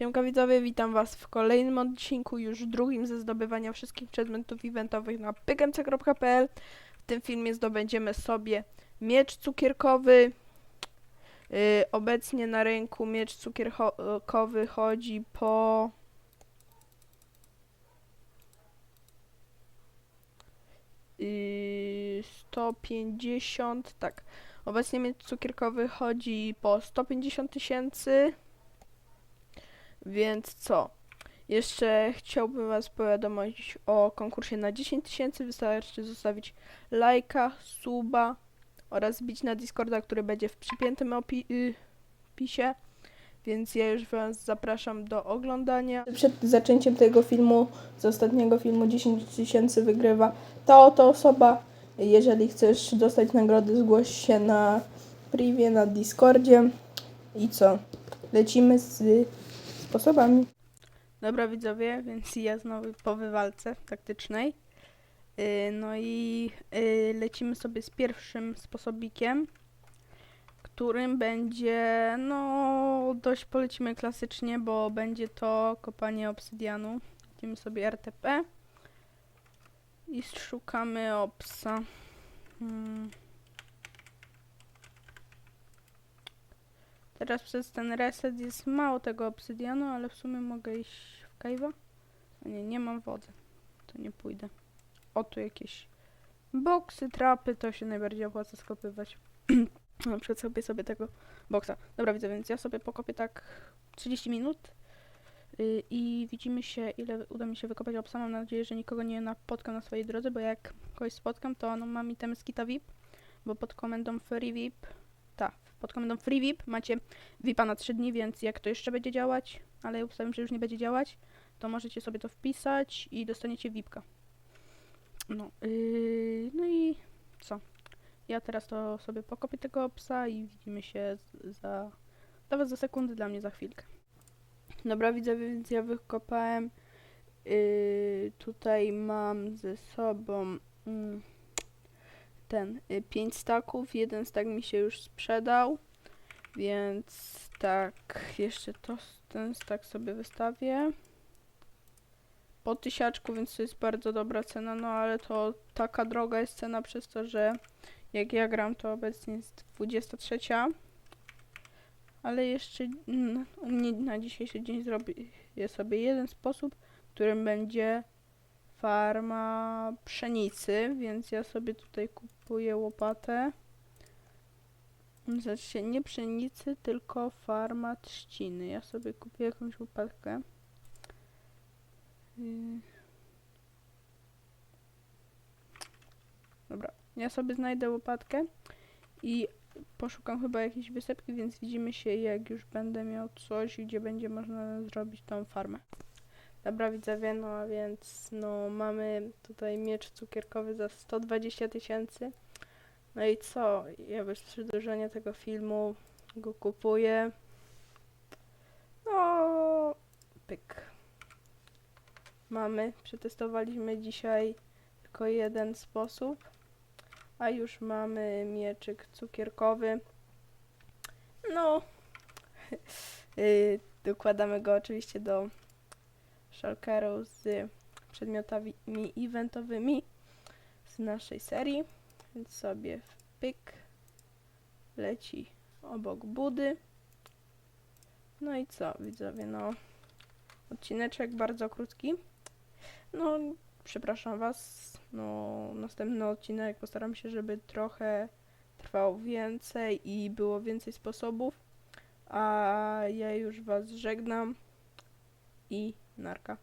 Siemka widzowie, witam was w kolejnym odcinku, już drugim ze zdobywania wszystkich przedmiotów eventowych na pykmc.pl. W tym filmie zdobędziemy sobie miecz cukierkowy. Yy, obecnie na rynku miecz cukierkowy chodzi po... Yy, 150, tak. Obecnie miecz cukierkowy chodzi po 150 tysięcy. Więc co? Jeszcze chciałbym Was powiadomić o konkursie na 10 tysięcy. Wystarczy zostawić lajka, suba oraz bić na Discorda, który będzie w przypiętym opi- y, opisie. Więc ja już Was zapraszam do oglądania. Przed zaczęciem tego filmu, z ostatniego filmu 10 tysięcy wygrywa ta oto osoba. Jeżeli chcesz dostać nagrody, zgłoś się na privie, na Discordzie. I co? Lecimy z sposobami. Dobra widzowie, więc ja znowu po wywalce taktycznej. Yy, no i yy, lecimy sobie z pierwszym sposobikiem, którym będzie, no dość polecimy klasycznie, bo będzie to kopanie obsydianu. Lecimy sobie RTP i szukamy obsa. Hmm. Teraz przez ten reset jest mało tego obsydianu, ale w sumie mogę iść w cave'a. Nie, nie mam wody. To nie pójdę. O, tu jakieś boksy, trapy, to się najbardziej opłaca skopywać. Na przykład sobie sobie tego boksa. Dobra, widzę, więc ja sobie pokopię tak 30 minut yy, i widzimy się, ile uda mi się wykopać obsa. Mam nadzieję, że nikogo nie napotkam na swojej drodze, bo jak kogoś spotkam, to no, mam itemy z kita VIP, bo pod komendą Free VIP pod komendą Free VIP macie VIPa na 3 dni, więc jak to jeszcze będzie działać, ale ja ustawiam, że już nie będzie działać, to możecie sobie to wpisać i dostaniecie VIPka. No, yy, no i co? Ja teraz to sobie pokopię tego psa i widzimy się za... Nawet za sekundę, dla mnie za chwilkę. Dobra, widzę, więc ja wykopałem. Yy, tutaj mam ze sobą... Mm, ten 5 staków, jeden stak mi się już sprzedał, więc tak, jeszcze to, ten stak sobie wystawię. Po tysiaczku, więc to jest bardzo dobra cena, no ale to taka droga jest cena przez to, że jak ja gram, to obecnie jest 23. Ale jeszcze mnie na dzisiejszy dzień zrobię sobie jeden sposób, którym będzie farma pszenicy, więc ja sobie tutaj kupuję łopatę. Znaczy nie pszenicy, tylko farma trzciny. Ja sobie kupię jakąś łopatkę. Yy. Dobra, ja sobie znajdę łopatkę i poszukam chyba jakiejś wysepki, więc widzimy się jak już będę miał coś, gdzie będzie można zrobić tą farmę. Dobra widzowie, no a więc no mamy tutaj miecz cukierkowy za 120 tysięcy. No i co? Ja bez przedłużenia tego filmu go kupuję. No, pyk. Mamy, przetestowaliśmy dzisiaj tylko jeden sposób, a już mamy mieczyk cukierkowy. No, yy, dokładamy go oczywiście do shulkerów z przedmiotami eventowymi z naszej serii. Więc sobie pyk leci obok budy. No i co, widzowie, no odcineczek bardzo krótki. No, przepraszam Was. No, następny odcinek postaram się, żeby trochę trwał więcej i było więcej sposobów. A ja już Was żegnam i нарко.